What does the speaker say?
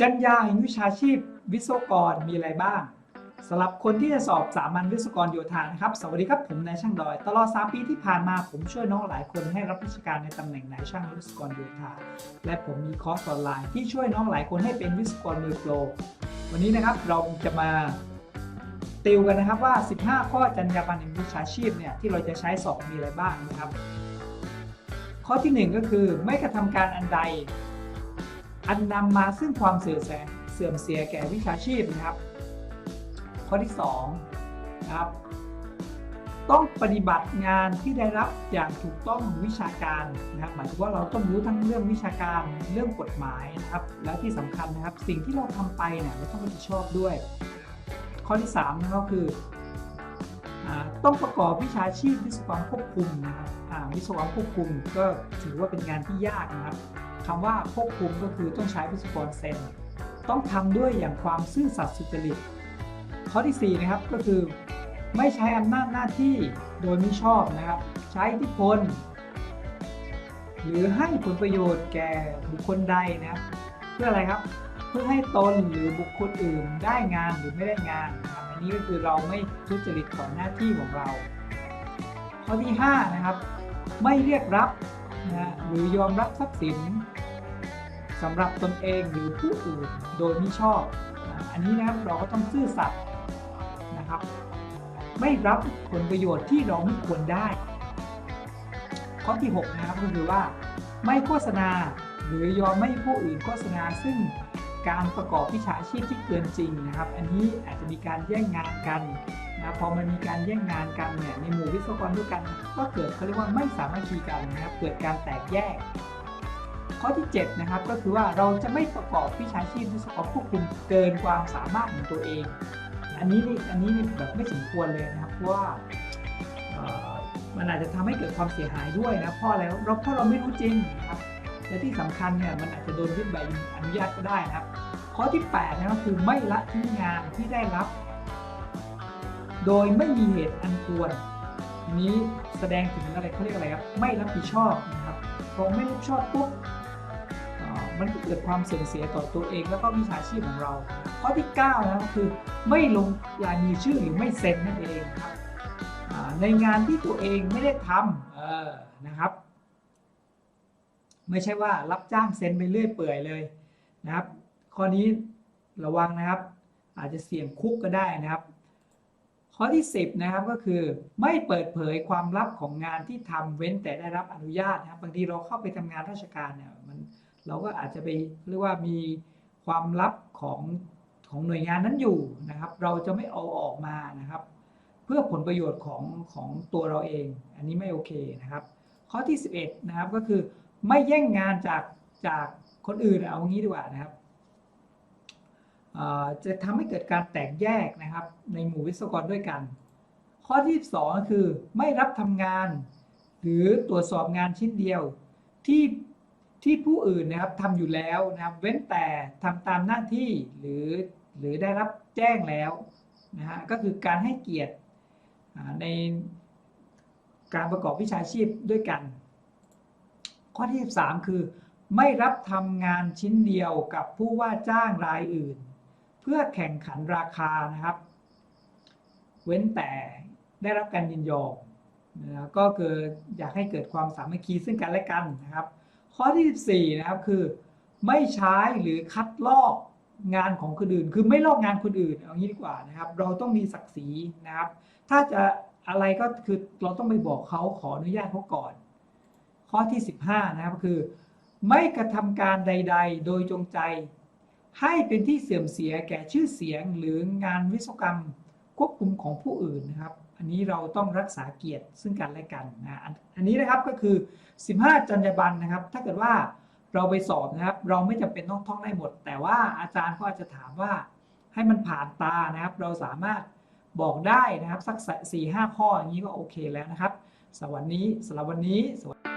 จรรยาแห่งวิชาชีพวิศวกรมีอะไรบ้างสำหรับคนที่จะสอบสามัญวิศวกรโยธานะครับ สวัสดีครับผมนายช่างดอย ตลอด 3 ปีที่ผ่านมาผมช่วยน้องหลายคนให้รับราชการในตำแหน่งนายช่างวิศวกรโยธา และผมมีคอร์สออนไลน์ที่ช่วยน้องหลายคนให้เป็นวิศวกรมือโปร วันนี้นะครับเราจะมาติวกันนะครับว่า 15 ข้อจรรยาบรรณแห่งวิชาชีพเนี่ยที่เราจะใช้สอบมีอะไรบ้างนะครับ ข้อทีหนึ่1 ก็คือไม่กระทำการอันใด อันนำมาซึ่งความเสื่อมเสียเสื่อมเสียแก่วิชาชีพนะครับ ข้อที่2นะครับต้องปฏิบัติงานที่ได้รับอย่างถูกต้องวิชาการนะครับ หมายถึงว่าเราต้องรู้ทั้งเรื่องวิชาการเรื่องกฎหมายนะครับ แล้วที่สำคัญนะครับ สิ่งที่เราทำไปเนี่ยเราต้องรับผิดชอบด้วย ข้อที่3นะครับคือ ต้องประกอบวิชาชีพวิศวกรควบคุมนะครับวิศวกรควบคุมก็ถือว่าเป็นงานที่ยากนะครับคำว่าควบคุมก็คือต้องใช้วิศวกรเซนต้องทำด้วยอย่างความซื่อสัตย์สุจริต ข้อที่ 4 นะครับก็คือไม่ใช้อำนาจหน้าที่โดยมิชอบนะครับ ใช้อิทธิพล หรือให้ผลประโยชน์แก่บุคคลใดนะ เพื่ออะไรครับ เพื่อให้ตนหรือบุคคลอื่นได้งานหรือไม่ได้งานนะครับอันนี้ก็คือเราไม่ทุจริตต่อหน้าที่ของเรา ข้อที่5นะครับไม่เรียกรับนะหรือยอมรับทรัพย์สินสำหรับตนเองหรือผู้อื่นโดยมิชอบนะอันนี้นะครับเราก็ต้องซื่อสัตย์นะครับ ไม่รับผลประโยชน์ที่เราไม่ควรได้ ข้อที่ 6 นะครับก็คือว่า ไม่โฆษณาหรือยอมไม่ผู้อื่นโฆษณาซึ่ง การประกอบวิชาชีพที่เกินจริงนะครับ อันนี้อาจจะมีการแย่งงานกันนะพอมันมีการแย่งงานกันเนี่ยในหมู่วิศวกรด้วยกัน ก็เกิดเขาเรียกว่าไม่สามัคคีกันนะครับ เกิดการแตกแยก ข้อที่7นะครับก็คือว่าเราจะไม่ประกอบวิชาชีพวิศวกรควบคุมเกินความสามารถของตัวเอง อันนี้นี่อันนี้นี่แบบไม่สมควรเลยนะครับเพราะว่ามันอาจจะทำให้เกิดความเสียหายด้วยนะเพราะอะไรเพราะเราไม่รู้จริงนะครับ และที่สำคัญเนี่ยมันอาจจะโดนยึดใบอนุญาตก็ได้นะครับ ข้อที่8นะครับคือไม่ละทิ้งงานที่ได้รับ โดยไม่มีเหตุอันควรนี้แสดงถึงอะไรเขาเรียกอะไรครับไม่รับผิดชอบนะครับพอไม่รับผิดชอบปุ๊บมันเกิดความเสื่อมเสียต่อตัวเองแล้วก็วิชาชีพของเรา ข้อที่9นะครับคือไม่ลงลายมือชื่อหรือไม่เซ็นนั่นเองครับในงานที่ตัวเองไม่ได้ทำนะครับ ไม่ใช่ว่ารับจ้างเซ็นไปเรื่อยเปื่อยเลยนะครับ ข้อนี้ระวังนะครับ อาจจะเสี่ยงคุกก็ได้นะครับ ข้อที่ 10นะครับก็คือไม่เปิดเผยความลับของงานที่ทำเว้นแต่ได้รับอนุญาตนะครับ บางทีเราเข้าไปทำงานราชการเนี่ยมันเราก็อาจจะไปเรียกว่ามีความลับของของหน่วยงานนั้นอยู่นะครับ เราจะไม่เอาออกมานะครับ เพื่อผลประโยชน์ของของตัวเราเอง อันนี้ไม่โอเคนะครับ ข้อที่ 11 นะครับก็คือ ไม่แย่งงานจากจากคนอื่นเอางี้ดีกว่านะครับจะทำให้เกิดการแตกแยกนะครับ ในหมู่วิศวกรด้วยกัน ข้อที่12ก็คือไม่รับทำงาน หรือตรวจสอบงานชิ้นเดียว ที่ที่ผู้อื่นนะครับทำอยู่แล้วนะครับ เว้นแต่ทำตามหน้าที่หรือหรือได้รับแจ้งแล้วนะฮะก็คือการให้เกียรติในการประกอบวิชาชีพด้วยกัน ข้อที่ 13 คือ ไม่รับทำงานชิ้นเดียวกับผู้ว่าจ้างรายอื่น เพื่อแข่งขันราคานะครับ เว้นแต่ได้รับการยินยอมนะก็คืออยากให้เกิดความสามัคคีซึ่งกันและกันนะครับ ข้อที่ 14 นะครับคือ ไม่ใช้หรือคัดลอกงานของคนอื่น คือไม่ลอกงานคนอื่นเอางี้ดีกว่านะครับ เราต้องมีศักดิ์ศรีนะครับ ถ้าจะอะไรก็คือเราต้องไปบอกเขาขออนุญาตเขาก่อน ข้อที่ 15 นะครับคือ ไม่กระทำการใด ๆ โดยจงใจ ให้เป็นที่เสื่อมเสียแก่ชื่อเสียงหรืองานวิศวกรรมควบคุมของผู้อื่นนะครับ อันนี้เราต้องรักษาเกียรติซึ่งกันและกันนะอันนี้นะครับก็คือ 15 จรรยาบรรณนะครับ ถ้าเกิดว่าเราไปสอบนะครับ เราไม่จำเป็นต้องท่องได้หมด แต่ว่าอาจารย์ก็อาจจะถามว่าให้มันผ่านตานะครับ เราสามารถบอกได้นะครับ สัก4-5ข้ออย่างนี้ก็โอเคแล้วนะครับสวัสดีสำหรับวันนี้สวัสดี